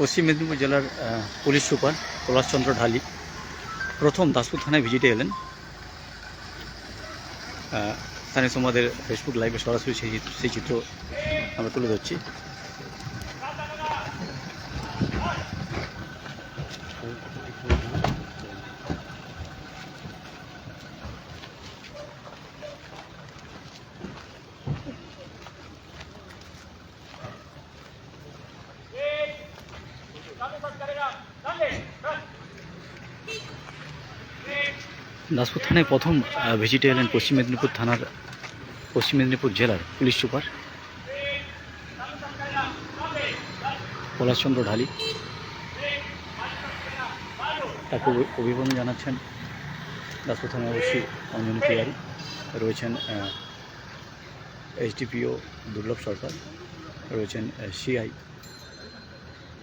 পশ্চিম মেদিনীপুর জেলার police super Palashchandra ঢালি প্রথম দাসপুর থানায় ভিজিটে এলেন। স্থানীয় সমাজের ফেসবুক লাইভে সরাসরি সেই সেই চিত্র আমরা তুলে ধরছি। দাসপুর থানায় প্রথম ভিজিটে এলেন পশ্চিম মেদিনীপুর থানার, পশ্চিম মেদিনীপুর জেলার পুলিশ সুপার পলাশচন্দ্র ঢালি। তাকে অভি- অভিবাদন জানাচ্ছেন। দাসপুর থানায় অবশ্যই অঞ্জনী তিওয়ারি। রয়েছেন এইচডিপিও দুর্লভ সরকার। রয়েছেন সিআই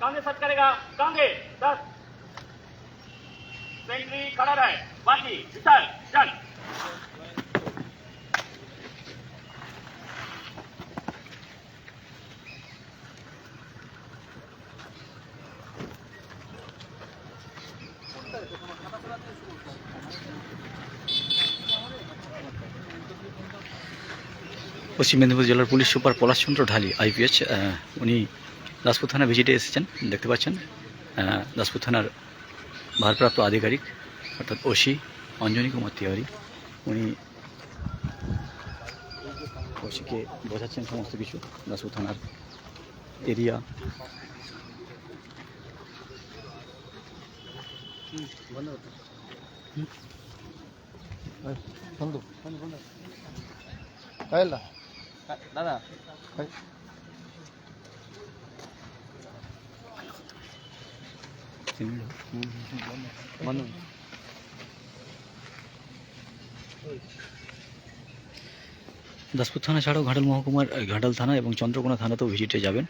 कांधे सच करेगा कांधे दस सेंट्री खड़ा रहे बाकी विशाल चल পশ্চিম মেদিনীপুর জেলার police super Palashchandra Dhali IPS উনি দাসপুর থানা ভিজিটে এসেছেন দেখতে পাচ্ছেন দাসপুর থানার ভারপ্রাপ্ত আধিকারিক অর্থাৎ ওসি অঞ্জনী কুমার তিওয়ারি উনি ওসিকে বোঝাচ্ছেন সমস্ত কিছু দাসপুর থানার এরিয়া। दादा দাসপুর থানা ছাড়াও ঘাটাল মহকুমার ঘাটাল থানা এবং চন্দ্রকোনা থানাতেও ভিজিটে যাবেন।